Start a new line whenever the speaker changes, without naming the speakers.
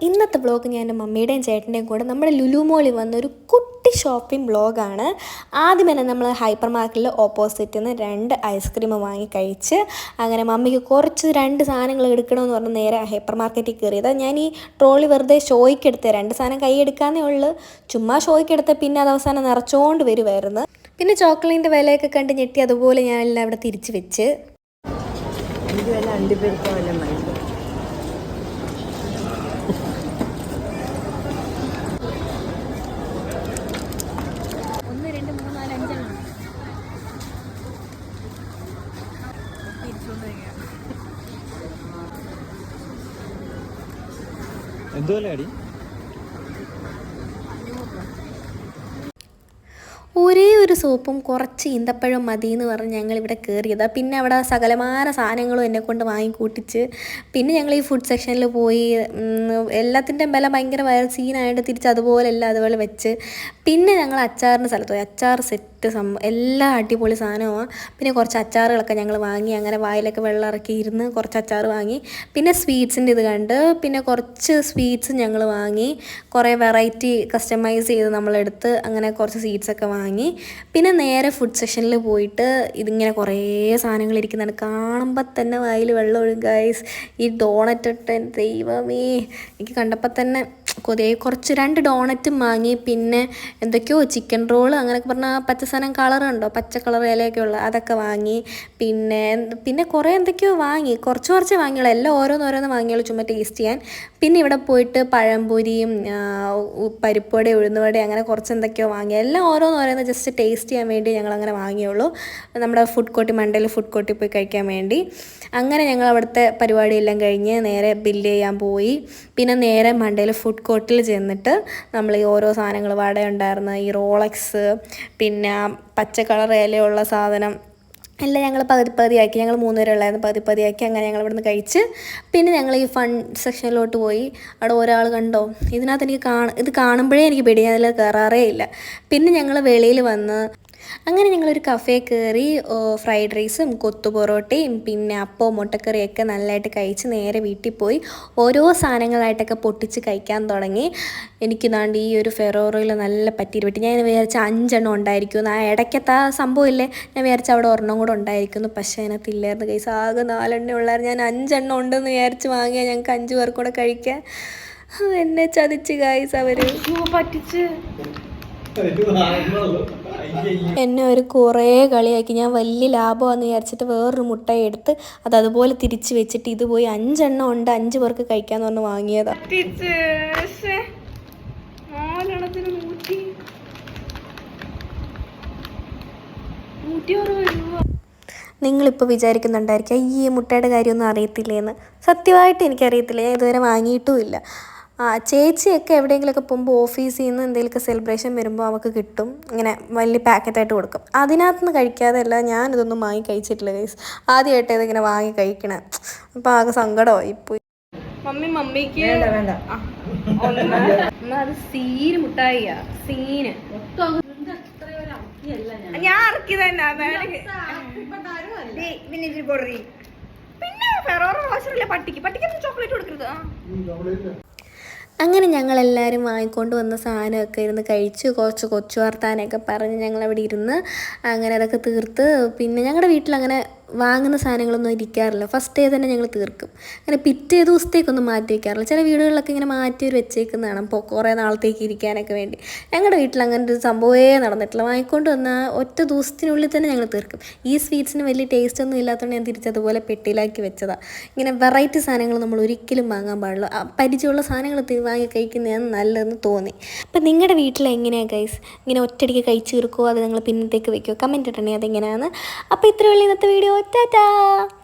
ഇന്നത്തെ വ്ളോഗ് ഞാൻ എന്റെ മമ്മിയുടെയും ചേട്ടന്റെയും കൂടെ നമ്മുടെ ലുലു വന്നൊരു കുട്ടി ഷോപ്പിംഗ് വ്ളോഗാണ് ആദ്യം തന്നെ നമ്മൾ ഹൈപ്പർ മാർക്കറ്റിൽ ഓപ്പോസിറ്റിൽ നിന്ന് രണ്ട് ഐസ്ക്രീം വാങ്ങി കഴിച്ച് അങ്ങനെ മമ്മിക്ക് കുറച്ച് രണ്ട് സാധനങ്ങൾ എടുക്കണമെന്ന് പറഞ്ഞ് നേരെ ഹൈപ്പർ മാർക്കറ്റിൽ കയറിയത് ഞാൻ ഈ ട്രോളി വെറുതെ ഷോയ്ക്ക് എടുത്തത് രണ്ട് സാധനം കൈ എടുക്കാന്നേ ഉള്ളൂ. ചുമ്മാ ഷോയ്ക്ക് എടുത്ത പിന്നെ അത് അവസാനം നിറച്ചോണ്ട് വരുമായിരുന്നു പിന്നെ ചോക്ലേറ്റിന്റെ വിലയൊക്കെ കണ്ട് ഞെട്ടി അതുപോലെ ഞാൻ എല്ലാം അവിടെ തിരിച്ച് വെച്ച്.
എനിക്ക്
എന്തുപോലെ അടി?
ഒരേ ഒരു സോപ്പും കുറച്ച് ഈന്തപ്പഴം മതി എന്ന് പറഞ്ഞ് ഞങ്ങൾ ഇവിടെ കയറിയതാണ് പിന്നെ അവിടെ സകലമാന സാധനങ്ങളും എന്നെ കൊണ്ട് വാങ്ങിക്കൂട്ടിച്ച്. പിന്നെ ഞങ്ങൾ ഈ ഫുഡ് സെക്ഷനിൽ പോയി എല്ലാത്തിന്റെയും വില ഭയങ്കര വയർ സീനായിട്ട് തിരിച്ച് അതുപോലെ എല്ലാം അതുപോലെ വെച്ച്. പിന്നെ ഞങ്ങൾ അച്ചാറിന്റെ സ്ഥലത്ത് പോയി. അച്ചാർ സെറ്റ് സംഭവം എല്ലാ അടിപൊളി സാധനമാണ് പിന്നെ കുറച്ച് അച്ചാറുകളൊക്കെ ഞങ്ങൾ വാങ്ങി അങ്ങനെ വായിലൊക്കെ വെള്ളം ഇറക്കി ഇരുന്ന് കുറച്ച് അച്ചാർ വാങ്ങി. പിന്നെ സ്വീറ്റ്സിന്റെ ഇത് കണ്ട് പിന്നെ കുറച്ച് സ്വീറ്റ്സ് ഞങ്ങൾ വാങ്ങി. കുറേ വെറൈറ്റി കസ്റ്റമൈസ് ചെയ്ത് നമ്മളെടുത്ത് അങ്ങനെ കുറച്ച് സ്വീറ്റ്സ് ഒക്കെ വാങ്ങി. പിന്നെ നേരെ ഫുഡ് സെക്ഷനിൽ പോയിട്ട് ഇതിങ്ങനെ കുറേ സാധനങ്ങൾ ഇരിക്കുന്നതാണ് കാണുമ്പോൾ തന്നെ വായിൽ വെള്ളം ഒഴുകും ഈ ഡോണറ്റ് ഇട്ട് ദൈവമേ. എനിക്ക് കണ്ടപ്പോൾ തന്നെ കൊതിയായി കുറച്ച് രണ്ട് ഡോണറ്റും വാങ്ങി പിന്നെ എന്തൊക്കെയോ ചിക്കൻ റോൾ അങ്ങനെയൊക്കെ പറഞ്ഞാൽ പച്ച സാധനം കളറുണ്ടോ പച്ച കളർ ഇലയൊക്കെ ഉള്ള അതൊക്കെ വാങ്ങി പിന്നെ പിന്നെ കുറേ എന്തൊക്കെയോ വാങ്ങി. കുറച്ച് കുറച്ച് വാങ്ങിയുള്ളൂ. എല്ലാം ഓരോന്നോരോന്ന് വാങ്ങിയുള്ളൂ ചുമ്മാ ടേസ്റ്റ് ചെയ്യാൻ. പിന്നെ ഇവിടെ പോയിട്ട് പഴംപൊരിയും പരിപ്പുവട ഉഴുന്നുവട അങ്ങനെ കുറച്ച് എന്തൊക്കെയോ വാങ്ങി. എല്ലാം ഓരോന്നോരോന്ന് ജസ്റ്റ് ടേസ്റ്റ് ചെയ്യാൻ വേണ്ടി ഞങ്ങൾ അങ്ങനെ വാങ്ങിയുള്ളൂ. നമ്മുടെ ഫുഡ് കോർട്ട് മണ്ടയിൽ ഫുഡ് കോർട്ടിൽ പോയി കഴിക്കാൻ വേണ്ടി. അങ്ങനെ ഞങ്ങൾ അവിടുത്തെ പരിപാടിയെല്ലാം കഴിഞ്ഞ് നേരെ ബില്ല് ചെയ്യാൻ പോയി. പിന്നെ നേരെ മണ്ടയിൽ ഫുഡ് കോർട്ടിൽ ചെന്നിട്ട് നമ്മൾ ഈ ഓരോ സാധനങ്ങൾ വട ഉണ്ടായിരുന്ന ഈ റോളക്സ് പിന്നെ പച്ച കളർ ഇലയുള്ള സാധനം എല്ലാം ഞങ്ങൾ പകുതി പകുതിയാക്കി. ഞങ്ങൾ മൂന്ന് പേരെ ഉള്ളായിരുന്നു. പകുതി പകുതിയാക്കി അങ്ങനെ ഞങ്ങൾ ഇവിടുന്ന് കഴിച്ച് പിന്നെ ഞങ്ങൾ ഈ ഫൺ സെക്ഷനിലോട്ട് പോയി. അവിടെ ഒരാൾ കണ്ടോ? ഇതിനകത്ത് എനിക്ക് കാണ ഇത് കാണുമ്പോഴേ എനിക്ക് പേടി. ഞാൻ അതിൽ കയറാറേ ഇല്ല. പിന്നെ ഞങ്ങൾ വെളിയിൽ വന്ന് അങ്ങനെ ഞങ്ങളൊരു കഫേ കയറി ഫ്രൈഡ് റൈസും കൊത്തു പൊറോട്ടയും പിന്നെ അപ്പവും മുട്ടക്കറിയൊക്കെ നല്ലതായിട്ട് കഴിച്ച് നേരെ വീട്ടിൽ പോയി. ഓരോ സാധനങ്ങളായിട്ടൊക്കെ പൊട്ടിച്ച് കഴിക്കാൻ തുടങ്ങി. എനിക്ക് നാണ്ട് ഈ ഒരു ഫെറോറോയിൽ നല്ല പറ്റി പറ്റി. ഞാൻ വിചാരിച്ച അഞ്ചെണ്ണം ഉണ്ടായിരിക്കും. ആ ഇടയ്ക്കത്തെ ആ സംഭവമില്ലേ ഞാൻ വിചാരിച്ച അവിടെ ഒരെണ്ണം കൂടെ ഉണ്ടായിരിക്കുന്നു. പക്ഷേ അതിനകത്ത് ഇല്ലായിരുന്നു. കൈസ് ആകെ നാലെണ്ണം ഉള്ളായിരുന്നു. ഞാൻ അഞ്ചെണ്ണം ഉണ്ടെന്ന് വിചാരിച്ച് വാങ്ങിയാൽ ഞങ്ങൾക്ക് അഞ്ച് പേർക്കൂടെ കഴിക്കാൻ. എന്നെ ചതിച്ച് കായ്സ് അവർ. പറ്റിച്ച്. എന്നെ ഒരു കുറേ കളിയാക്കി. ഞാൻ വലിയ ലാഭമാണെന്ന് വിചാരിച്ചിട്ട് വേറൊരു മുട്ട എടുത്ത് അത് അതുപോലെ തിരിച്ച് വെച്ചിട്ട് ഇത് പോയി അഞ്ചെണ്ണം ഉണ്ട് അഞ്ച് പേർക്ക് കഴിക്കാന്ന് പറഞ്ഞ് വാങ്ങിയതാ. നിങ്ങളിപ്പോൾ വിചാരിക്കുന്നുണ്ടായിരിക്കും ഈ മുട്ടയുടെ കാര്യമൊന്നും അറിയത്തില്ലേന്ന്. സത്യമായിട്ട് എനിക്കറിയത്തില്ല ഞാൻ ഇതുവരെ വാങ്ങിയിട്ടുമില്ല. ആ ചേച്ചിയൊക്കെ എവിടെയെങ്കിലുമൊക്കെ പോകുമ്പോൾ ഓഫീസിൽ നിന്ന് എന്തെങ്കിലുമൊക്കെ സെലിബ്രേഷൻ വരുമ്പോൾ അവൾക്ക് കിട്ടും. ഇങ്ങനെ വലിയ പാക്കറ്റായിട്ട് കൊടുക്കും. അതിനകത്ത് നിന്ന് കഴിക്കാതെ അല്ല ഞാനിതൊന്നും വാങ്ങി കഴിച്ചിട്ടില്ല ഗൈസ് ആദ്യമായിട്ട് ഇതിങ്ങനെ വാങ്ങി കഴിക്കണേ. അപ്പം ആകെ സങ്കടമായി പോയി. മമ്മി മമ്മിക്ക്
വേണ്ട വേണ്ട.
അത് സീന് മുട്ടായിയാ. സീന്. ഞാൻ? ഇറക്കി തന്നെ
പിന്നെ
പിന്നെ ഫെറോറോ വാഷറില്ല പട്ടിക്ക്. പട്ടിക്ക് ചോക്ലേറ്റ് കൊടുക്കരുത്? ആ. അങ്ങനെ ഞങ്ങളെല്ലാവരും വാങ്ങിക്കൊണ്ട് വന്ന സാധനമൊക്കെ ഇരുന്ന് കഴിച്ച്. കുറച്ച് കൊച്ചു വർത്താനമൊക്കെ പറഞ്ഞ് ഞങ്ങളവിടെ ഇരുന്ന് അങ്ങനെ അതൊക്കെ തീർത്ത് പിന്നെ ഞങ്ങളുടെ വീട്ടിൽ അങ്ങനെ വാങ്ങുന്ന സാധനങ്ങളൊന്നും ഇരിക്കാറില്ല. ഫസ്റ്റ് ഡേ തന്നെ ഞങ്ങൾ തീർക്കും. അങ്ങനെ പിറ്റേ ദിവസത്തേക്കൊന്നും മാറ്റി വയ്ക്കാറില്ല ചില വീടുകളിലൊക്കെ ഇങ്ങനെ മാറ്റി ഒരു വെച്ചേക്കുന്നതാണ്. അപ്പോൾ കുറേ നാളത്തേക്ക് ഇരിക്കാനൊക്കെ വേണ്ടി. ഞങ്ങളുടെ വീട്ടിൽ അങ്ങനെ ഒരു സംഭവമേ നടന്നിട്ടില്ല. വാങ്ങിക്കൊണ്ട് വന്ന ഒറ്റ ദിവസത്തിനുള്ളിൽ തന്നെ ഞങ്ങൾ തീർക്കും. ഈ സ്വീറ്റ്സിന് വലിയ ടേസ്റ്റ് ഒന്നും ഇല്ലാത്തതുകൊണ്ട് ഞാൻ തിരിച്ചതുപോലെ പെട്ടിയിലാക്കി വെച്ചതാണ് ഇങ്ങനെ വെറൈറ്റി സാധനങ്ങൾ നമ്മൾ ഒരിക്കലും വാങ്ങാൻ പാടില്ല. പരിചയമുള്ള സാധനങ്ങൾ വാങ്ങി കഴിക്കുന്നതാണ് നല്ലതെന്ന് തോന്നി. അപ്പം നിങ്ങളുടെ വീട്ടിൽ എങ്ങനെയാണ് ഗൈസ് ഇങ്ങനെ ഒറ്റയടിക്ക് കഴിച്ച് തീർക്കുമോ അത് നിങ്ങൾ പിന്നത്തേക്ക് വെക്കുമോ കമന്റ് ഇട്ടണേ അതെങ്ങനെയാണ് അപ്പോൾ ഇത്രയുള്ള ഇന്നത്തെ വീഡിയോ ただ。